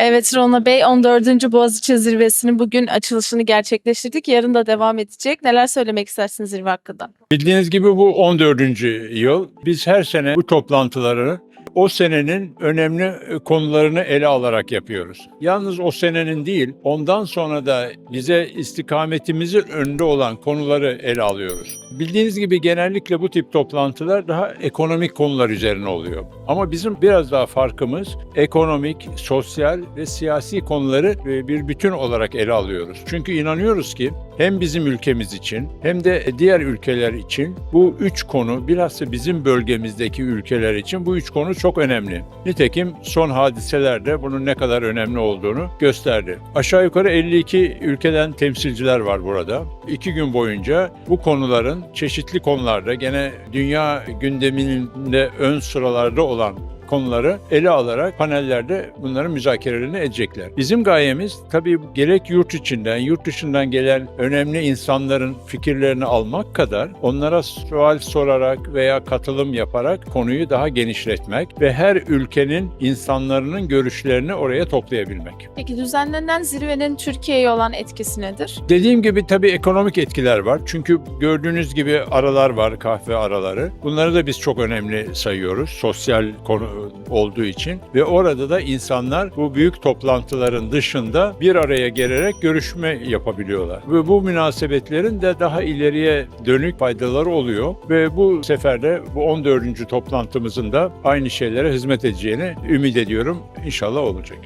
Evet Rona Bey 14. Boğaziçi Zirvesi'nin bugün açılışını gerçekleştirdik. Yarın da devam edecek. Neler söylemek istersiniz zirve hakkında? Bildiğiniz gibi bu 14. yıl. Biz her sene bu toplantıları o senenin önemli konularını ele alarak yapıyoruz. Yalnız o senenin değil, ondan sonra da bize istikametimizin önünde olan konuları ele alıyoruz. Bildiğiniz gibi genellikle bu tip toplantılar daha ekonomik konular üzerine oluyor. Ama bizim biraz daha farkımız ekonomik, sosyal ve siyasi konuları e, bir bütün olarak ele alıyoruz. Çünkü inanıyoruz ki hem bizim ülkemiz için hem de diğer ülkeler için bu üç konu bilhassa bizim bölgemizdeki ülkeler için bu üç konu çok önemli. Nitekim son hadiselerde bunun ne kadar önemli olduğunu gösterdi. Aşağı yukarı 52 ülkeden temsilciler var burada. İki gün boyunca bu konuların çeşitli konularda gene dünya gündeminde ön sıralarda olan konuları ele alarak panellerde bunların müzakerelerini edecekler. Bizim gayemiz tabii gerek yurt içinden, yurt dışından gelen önemli insanların fikirlerini almak kadar onlara sual sorarak veya katılım yaparak konuyu daha genişletmek ve her ülkenin insanların görüşlerini oraya toplayabilmek. Peki düzenlenen zirvenin Türkiye'ye olan etkisi nedir? Dediğim gibi tabii ekonomik etkiler var. Çünkü gördüğünüz gibi aralar var, kahve araları. Bunları da biz çok önemli sayıyoruz. Sosyal konu olduğu için ve orada da insanlar bu büyük toplantıların dışında bir araya gelerek görüşme yapabiliyorlar. Ve bu münasebetlerin de daha ileriye dönük faydaları oluyor ve bu sefer de bu 14. toplantımızın da aynı şeylere hizmet edeceğini ümit ediyorum. İnşallah olacak.